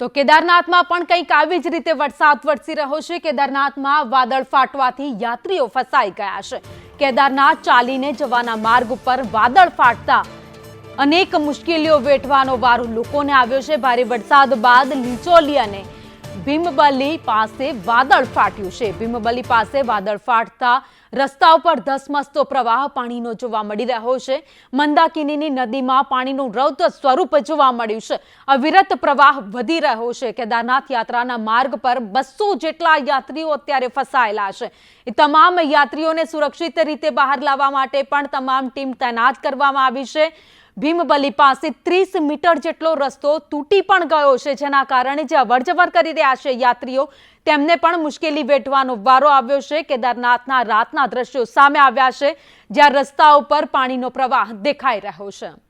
તો કેદારનાથમાં પણ કંઈક આવી જ રીતે વરસાદ વરસી રહ્યો છે. કેદારનાથમાં વાદળ ફાટવાથી યાત્રીઓ ફસાઈ ગયા છે. કેદારનાથ ચાલીને જવાના માર્ગ ઉપર વાદળ ફાટતા અનેક મુશ્કેલીઓ વેઠવાનો વારો લોકોને આવ્યો છે. ભારે વરસાદ બાદ લીંચોલી અને ભીમબલી પાસે વાદળ ફાટ્યું છે. ભીમબલી પાસે વાદળ ફાટતા રસ્તા ઉપર ધસમસતો પ્રવાહ પાણીનો જોવા મળી રહ્યો છે. મંદાકિનીની નદીમાં પાણીનું રૌદ્ર સ્વરૂપ જોવા મળ્યું છે. અવિરત પ્રવાહ વધી રહ્યો છે. કેદારનાથ યાત્રાના માર્ગ પર બસો જેટલા યાત્રીઓ અત્યારે ફસાયેલા છે. તમામ યાત્રીઓને સુરક્ષિત રીતે બહાર લાવવા માટે પણ તમામ ટીમ તૈનાત કરવામાં આવી છે. ભીમબલી પાસે ત્રીસ મીટર જેટલો રસ્તો તૂટી પણ ગયો છે, જેના કારણે જે અવરજવર કરી રહ્યા છે યાત્રીઓ, તેમને પણ મુશ્કેલી વેઠવાનો વારો આવ્યો છે. કેદારનાથના રાતના દ્રશ્યો સામે આવ્યા છે, જ્યાં રસ્તા ઉપર પાણીનો પ્રવાહ દેખાઈ રહ્યો છે.